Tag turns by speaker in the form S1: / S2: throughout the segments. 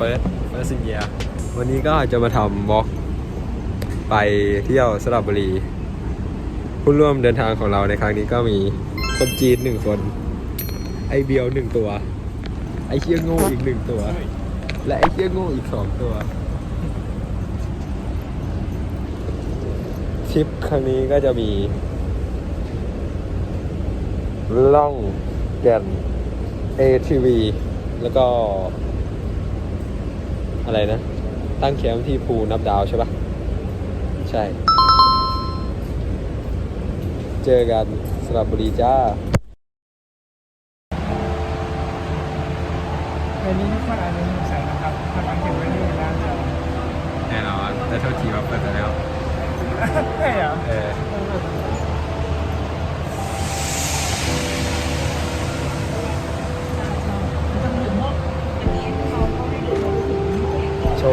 S1: ฟิร์สเฟิร์สซินเยียวันนี้ก็จะมาทำวอล์กไปเที่ยวสระบุรี ผู้ร่วมเดินทางของเราในครั้งนี้ก็มีคนจีนหนึ่งคน ไอเบียวหนึ่งตัว ไอเชี่ยโง่อีกหนึ่งตัว และไอเชี่ยโง่อีกสองตัวทริปครั้งนี้ก็จะมี ล่องแก่น ATV แล้วก็ อะไรนะ ตั้งแคมป์ที่ภูนับดาวใช่ปะใช่ เจอกันสระบุรีจ้า
S2: ในนี้ทุกคนอาจจะสงสัยนะครับทำไมถึงไม่ได้ร้านเรา
S1: แน่นอนแต่โทษทีว่าเปิดไปแล้ว
S2: ใช่เหรอ
S1: เออ โช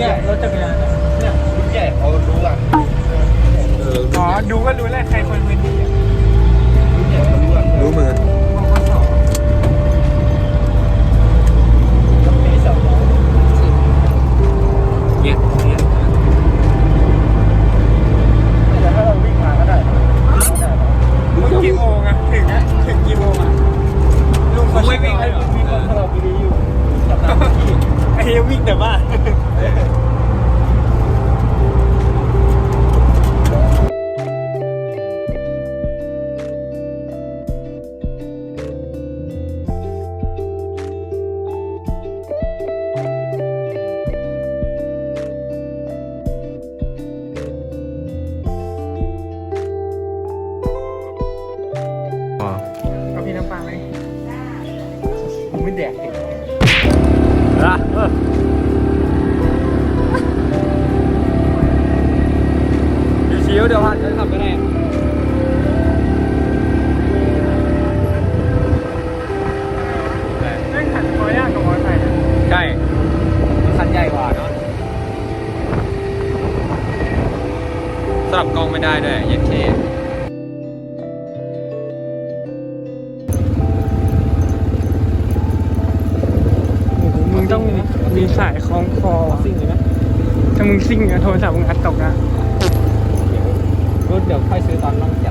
S1: เมื่อ
S2: กี้รถจักรยานเนี่ย
S3: ใหญ่เขารู้อะ
S1: เออ
S2: อ๋อ ดูก็รู้แล้วใครคนเป็นดีอะ
S3: รู้ใหญ่เขารู้อะ
S1: รู้มือ
S2: บางคนสอง
S3: ปีสอง
S1: เงี้ยเงี้ย
S2: แต่ถ้าเราวิ่งมาก็ได้มึงกี่โมงอะถึงอะถึงกี่โมงอะลุงเขาไม่วิ่งเลยมีคนสลับบุรีอยู่กับน้ำที่ ไอ้เหี้ยวิ่งแต่บ้าน มี
S1: สา
S2: ยคล้องคอ
S1: ซิ่งเลยไหม
S2: ถ้ามึงซิ่งอะโทรศัพท์มึงอัดตกนะ
S1: รถเดี๋ยวค่อยซื้อตอนล่องแก่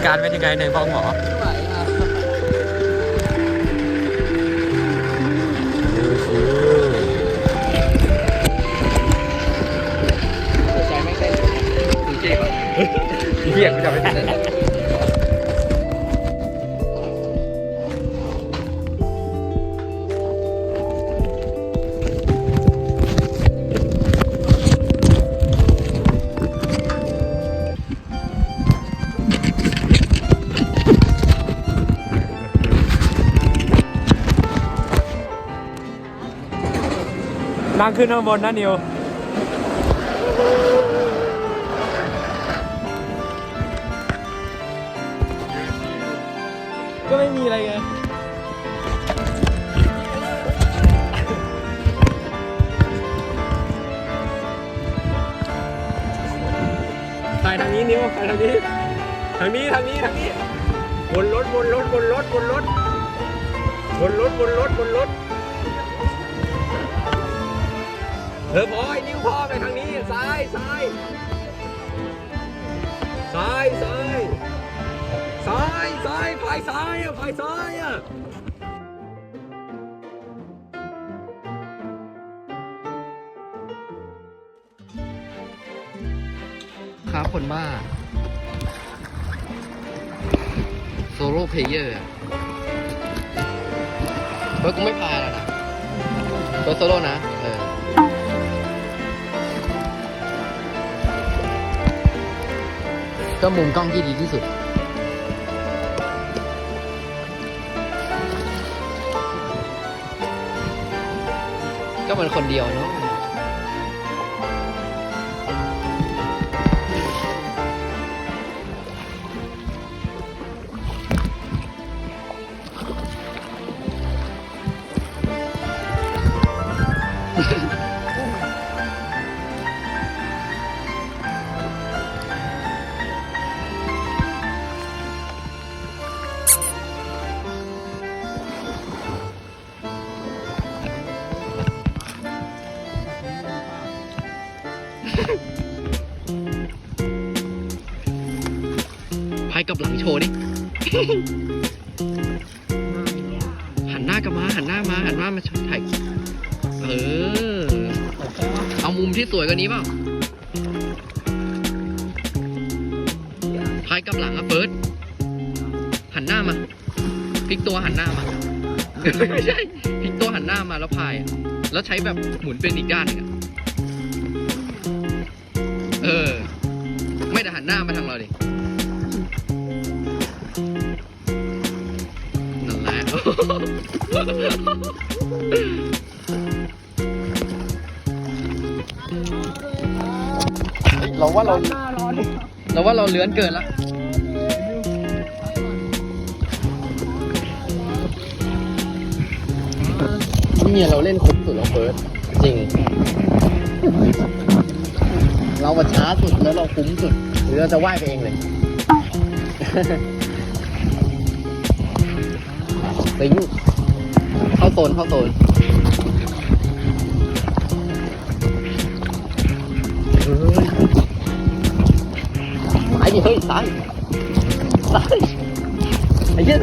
S1: อาการเป็นยังไงในบ้องหมอใจไม่เต้นถึงเจ็บอะเฮียกูจะไม่ั
S2: งขึ้นข้างบนนะนิวก็ไม่มีอะไรไงา
S1: ยทางนี้นิวถ่ายทางนี้ ทางนี้ ทางนี้ ทางนี้วนรถวนรถวนรถวนรถวนรถวนรถวนรถ เออพอไอ้นิ้วพ่อไปทางนี้ ซ้ายซ้ายซ้ายซ้ายซ้ายซ้ายพายซ้ายอะพายซ้ายอะ
S4: ครับคนบ้า โซโล่เพลเยอร์เฮ้ยกูไม่พายแล้วนะตัวโซโล่นะ เออ ก็มุมกล้องที่ดีที่สุด ก็มันคนเดียวเนาะ กับหลังโชว์ดิ หันหน้ากลับมา หันหน้ามา หันหน้ามาถ่ายเออ เอามุมที่สวยกว่านี้เปล่าพายกับหลังอะเฟิร์สหันหน้ามา พลิกตัวหันหน้ามา ไม่ใช่ พลิกตัวหันหน้ามาแล้วพาย แล้วใช้แบบหมุนเป็นอีกด้านหนึงอะ เราว่าเราเราว่าเราเลื้อนเกินละเนี่ยเราเล่นคุ้มสุดแล้วเฟิร์สจริง เราก็ช้าสุดแล้วเราคุ้มสุด หรือเราจะว่ายไปเองเลยตึงเข้าโซนเข้าโซนเฮ้ย สายดิเฮ้ยสายสายไอ้เหี้ย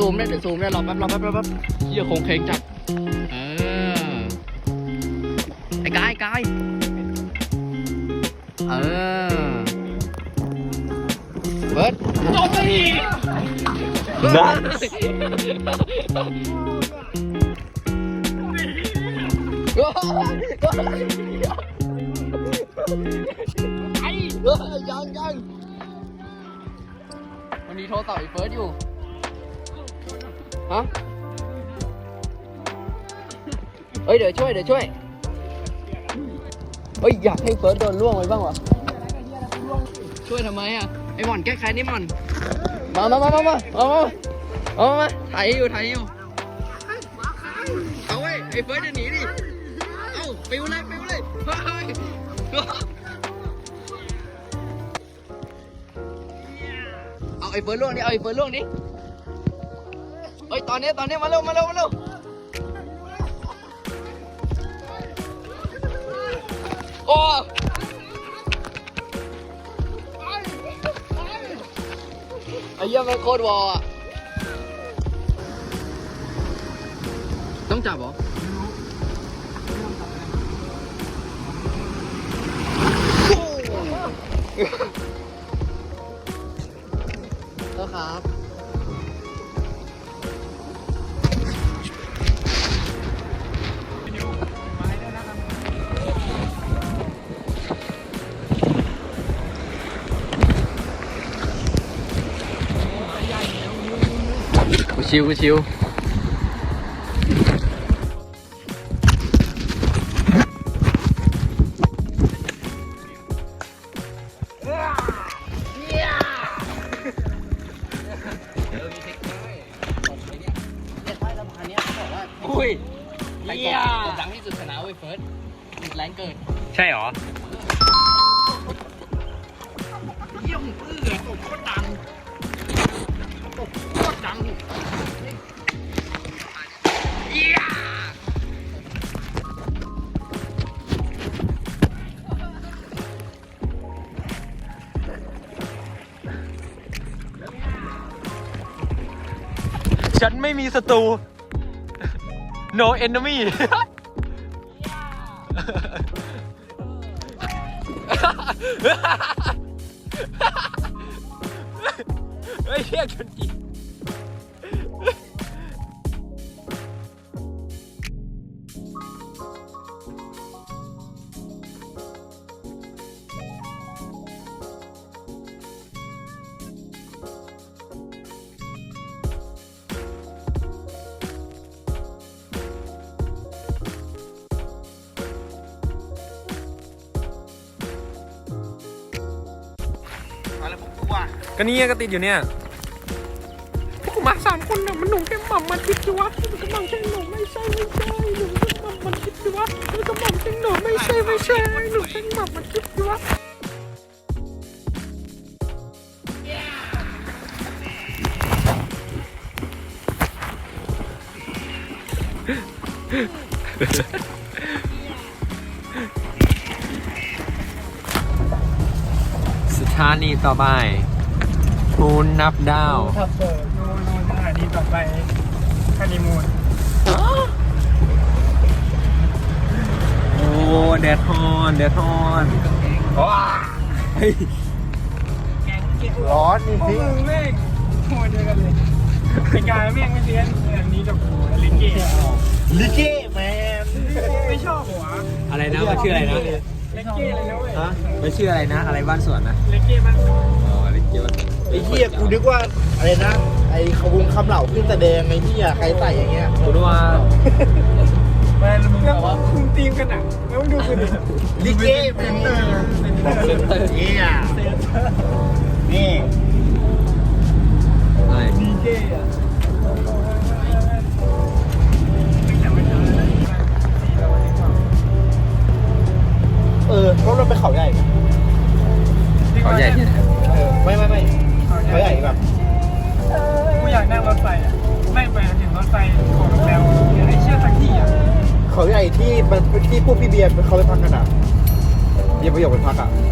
S4: ซูมได้เดี๋ยวซูมได้รอแป๊บรอแป๊บรอแป๊บเยี่ยโคงเคงจัดเออไอ้กายไอ้กายเออเบิร์ด
S1: Nice
S4: ไอ้ยังยังวันนี้โทรศัพท์ไอ้เฟิร์สอยู่ ฮะเอ้ยเดี๋ยวช่วยเดี๋ยวช่วยเอ้ยอยากให้เฟิร์สโดนล่วงไว้บ้างวะช่วยทำไมอะไอ้หมอนแก้ไขนี่หมอนมามามามามามามามามาถ่ายอยู่ถ่ายอยู่เอาไว้ไอ้เฟิร์สจะหนีดิเอาปิวเลยปิวเลยเฮ้ยเอาไอ้เฟิร์สล่วงนี่เอาไอ้เฟิร์สล่วงนี่ เฮ้ยตอนนี้ตอนนี้มาเร็วมาเร็วมาเร็วโอ้ไอ้เหี้ยมันโคตรวอลอะต้องจับเหรอก็ครับ ชิวกูชิวเนี่ยใต้สะพานเนี้ยเขาบอกว่า
S2: อุ้ย
S4: ใครกดกดดังที่สุดชนะเว้ยเฟิร์สแรงเกิน
S2: ใช่เหรอ
S4: เยี่ยมปื้อเลยตบโคตรดัง ตบโคตรดัง
S1: ฉันไม่มีศัตรู no enemy เฮ้ยเรียกจนจี
S2: อ ก็
S1: นี่ก็ติดอยู่เนี่ยพวกกูมาสามคนน่ะมันหนุ่มแค่หม่ำมันคิดดูวะมันก็หม่ำแค่หนุ่มไม่ใช่ไม่ใช่หนุ่มแค่หม่ำมันคิดดูวะมันก็หม่ำแค่หนุ่มไม่ใช่ไม่ใช่หนุ่มแค่หม่ำมันคิดดูวะสถานีต่อไป ทูนนับดาว
S2: ทับเบิร์โน่นโน่นสถานีต่อไปฮันนีมูน
S1: โอ้แดดฮอนแดดฮอนว้าเฮ้ย
S3: ร้อนจ
S2: พวก
S3: ริง
S2: มึงแม่งโหดเดียวกันเลยไอ้กายแม่งไม่เรียนแบบนี้กับกูลิเก
S3: ลิเก้แมน
S2: ไม่ชอบหัว
S1: อะไรนะมันชื่ออะไรนะ
S2: ลิเกเลยนะเว้ย
S1: ฮะมันชื่ออะไรนะ อะไรบ้านสวนนะ
S2: ลิเกมัน
S1: อ๋อลิเกบ้าน
S3: ไอ้เหี้ยกูนึกว่าอะไรนะ ไอ้ขบวนคำเหล่าขึ้นแสดงไอ้เหี้ยใครใส่อย่างเงี้ย
S1: คุณว่า
S2: แล้วมึงทีมกันอะแล้วมึงดูกันดิ
S3: ลิเก้แมน
S1: เซนเตอร์
S3: เนี่ยนี่
S1: อะไร
S2: ดีเจอะ
S3: เบีย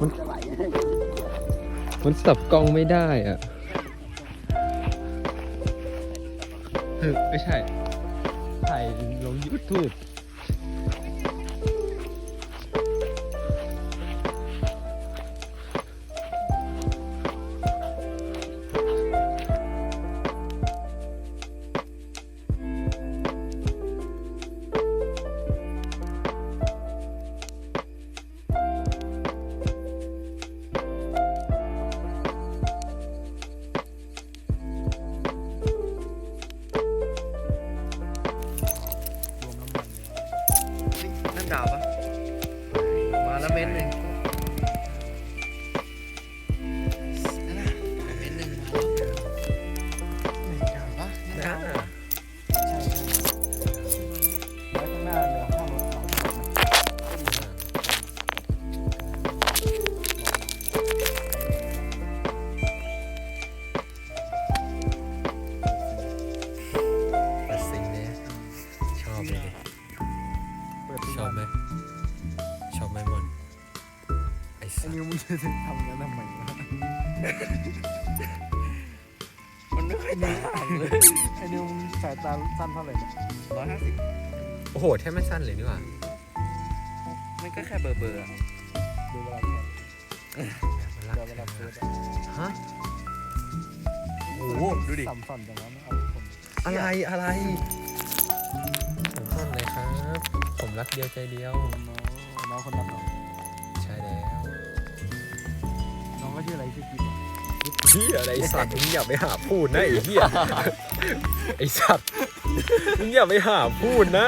S3: มันมันสับ
S1: กล้องไม่ได้อะไม่ใช่ ถ่ายลงยูทูบ โอ้โหแทบไม่สั้นเลยนี่หว่า
S5: มันก็แค่เบอร์เบอร์อะ
S6: ดูเวลาแข่งเดี๋ยวเวลาเปิดอะ
S1: ฮะ
S5: โอ้โหดูดิ
S6: สัมสันอย่างนั้นเอาคน
S1: อะไรอะไรผมสั้นเลยครับ ผมรักเดียวใจเดียว
S6: น้องน้องคนนั้นเหรอ
S1: ใช่แล้ว
S6: น้องก็ชื่ออะไรชื่อกิ๊บเหรอ
S1: เฮียอะไรไอ้สัตว์มึงอย่าไปหาพูดนะไอ้เฮีย ไอ้สัตว์มึงอย่าไปหาพูดนะ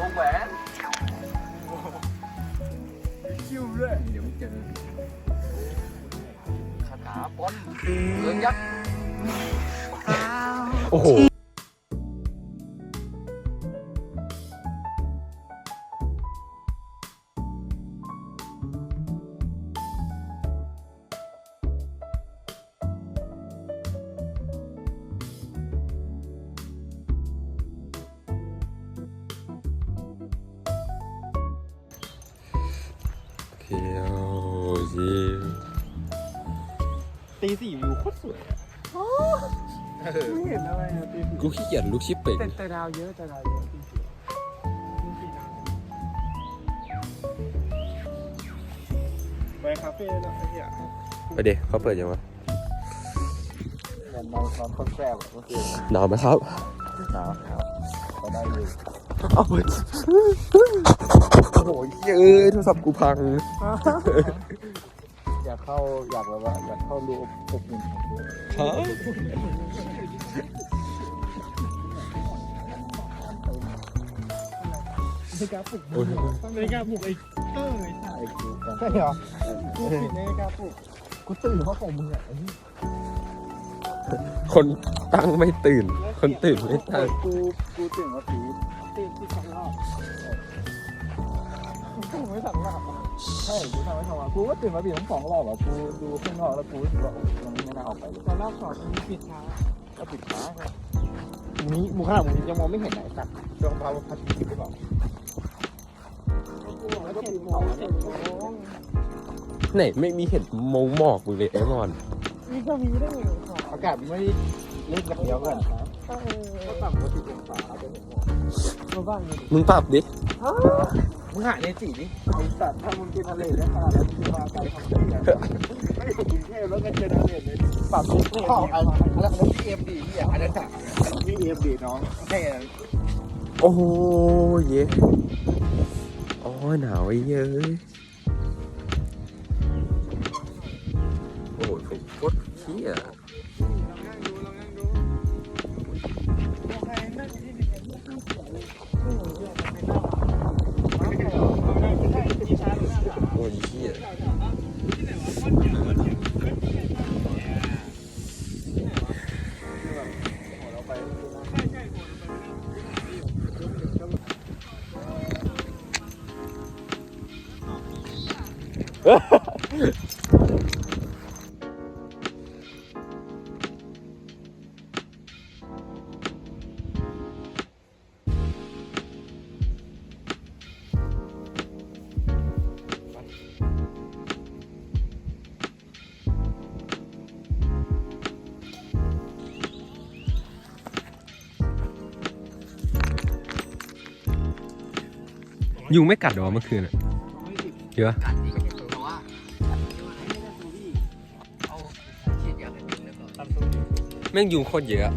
S5: วงแหวน
S6: คิวเลย
S5: เดี๋ยวเจอคาถาบอลเรืองยักษ์
S1: โอ้โห เกียจลูกชิปเป่ง
S6: แต่แต่ดาวเยอะแต่ดาวเยอะตีสี่ตีสี่ดาวไปคาเฟ่แล้วไอ้เหี้ย
S1: ไปเดี๋ยวเขาเปิดยังวะ
S6: หนอนนอนคนแซ่บอะเมื่อคืน
S1: หนาวไหมครับ
S6: หนาวครับก็ได้อยู่
S1: เอาโอ้โหเย้ยโทรศัพท์กูพัง
S6: อยากเข้าอยากแบบว่าอยากเข้ารูอบอบอุ่นของกู
S1: ครับ
S6: ไม่กล้าปลุก
S1: โอ้ย
S6: ไม่กล้าปลุกไอ้เต้ยไอ้กูใช่เหรอกูปิดไม่กล้าปลุกกูตื่นเพราะของมึงอะไอ้นี่
S1: คนตั้งไม่ตื่น คนตื่นไม่ตั้ง
S6: กูกูตื่นมาผีตื่นที่สองรอบกูไม่สองรอบอะใช่กูทำไม่สองรอบกูก็ตื่นมาผีทั้งสองรอบอะกูดูข้างนอกแล้วกูรู้สึกว่าโอ้ยังไม่น่าออกไปเลยตอนรอบสองมันปิดทางก็ปิดทางนี้มูขนาดมึงยังมองไม่เห็นไหนสัตว์ดวงดาวพัดผิดหรือเปล่า
S1: ไหนไม่มีเห็นมงหมอกมึงเลยไอ้มอน
S6: นี่ก็มีได้ไงอากาศไม่ได้เล่นกับเดียวกันก็ต่ำกว่าสิบองศาจะเห็นหมอกมาบ้างเลย
S1: มึงปรับดิ
S6: มึงหาในจีดิไอสัตว์ถ้ามึงกินทะเลได้ขนาดนั้นมึงมาไกลทำไมเนี่ยไม่อยู่กรุงเทพแล้วก็เจอทะเลเลยปรับที่นี่ของอะไรอะไรของพีเอ็มดีเนี่ยอันนั้นอะพีเอ็มดีน้องแค่นั้น
S1: โอ้โหเย้โอ้ยหนาวไอ้เย้ ยโอ้ยผมโค ยุงไม่กัดหรอเมื่อคืนอะเยอะ
S4: กัดอีกเพราะว่าเยากันยุงแม่
S1: งยุงโคตรเยอะ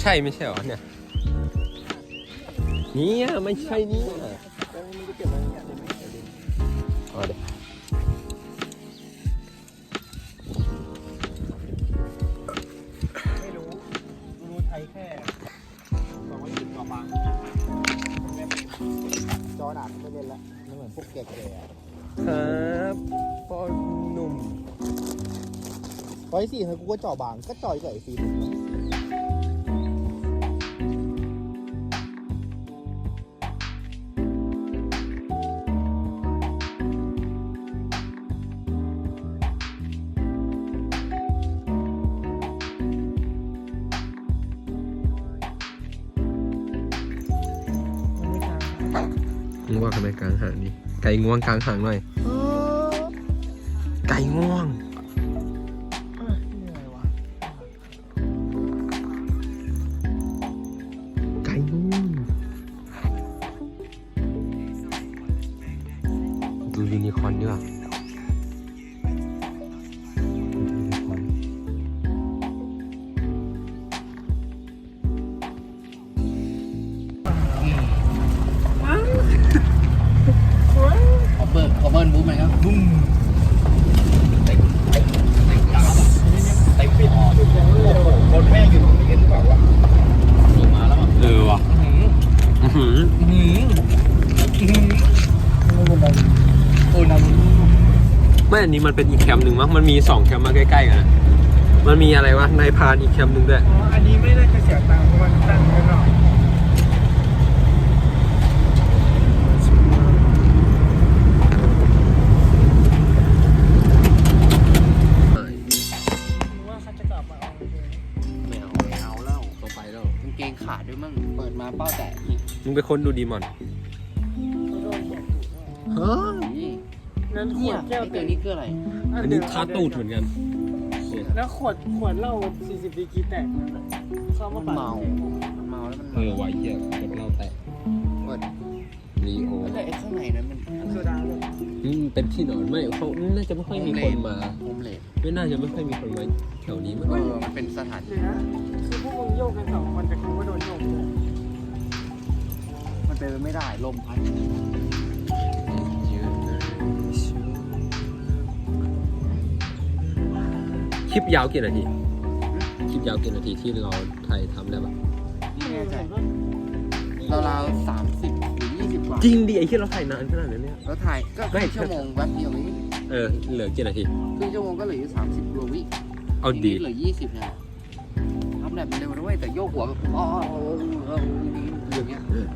S1: ใช่ไม่ใช่หรอเนี่ยเนี่ยไม่ใช่เนี่
S2: ร้อยสี่
S3: เฮ้ยกูก็จ่อบางก็จ่อยกับไอ้ฟิล์ม
S1: มึงว่าทำไมกลางหางนี่ไก่ง่วงกลางหางหน่อย
S3: น
S1: นี้
S4: มั
S3: นเป็
S4: น
S1: อีกแคมป์หนึ่งมั้งมันมีสองแคมป์มาใกล้ๆกันอะมันมีอะไรวะนายพรานอีกแคมป์หนึ่งด้วย
S2: อ๋อ อันนี้ไม่น่าจะเสียตังค์เพราะมันตั้งไว้หน่อยว่าเขาจะกลับมาเอาเลย
S4: ไม่เอาไม่เอาแล้วเขาไปแล้วกางเกงขาดด้วยมั่งเปิดมาเป้าแตะอีก
S1: มึงไปค้นดูดีมอน
S2: นั่
S4: น
S2: ข
S4: เนี่
S2: วยดแก้ว
S4: ไอ้ตัวนี้คืออะไร
S1: อันนี้ทาตูดเหมือนกัน
S2: แล้วขวดขวดเหล้า40ดีกรีแตกเขามาปั่น
S4: เมามันเมาแล้วมัน
S1: เออไว้เหี้ยกดเหล่าแตะ
S4: เปิด
S1: รีโอ
S4: แล้วไอ้ข้างในนั้นมัน
S2: โซดาเลย
S1: อืมเป็นที่นอนไม่เขาน่าจะไม่ค่อยมีคนมา
S4: โฮมเลด
S1: ไม่น่าจะไม่ค่อยมีคนมาแถวนี้มั้ง
S4: เออมันเป็นสถาน
S2: เดี๋ยวนะคือพวกมึงโยกกันสองคนแต่กูก็โดนโยกเลย
S4: มันเป็นไปไม่ได้ลมพัด
S1: ลิปยาวกี่นาที คลิปยาวกี่นาทีที่เราถ่ายทำได้ปะ
S4: ไม่แน่ใจราวๆสามสิบหรือยี่สิบกว่า
S1: จริงดิไอ้ที่เราถ่ายนานขนาดนั้นเนี่ย
S4: แล้วถ่ายก็ค
S1: ไม่
S4: รึ่งชั่วโมงแป๊บเดียวนี้
S1: เออ เหลือกี่นาที
S4: ครึ่งชั่วโมงก็เหลืออยู่สามสิบกว่าวิ
S1: เอาดี
S4: เหลือยี่สิบเนี่ยทำแบบเร็วนะเว้ยแต่โยกหัวแบบอ๋อเออเออ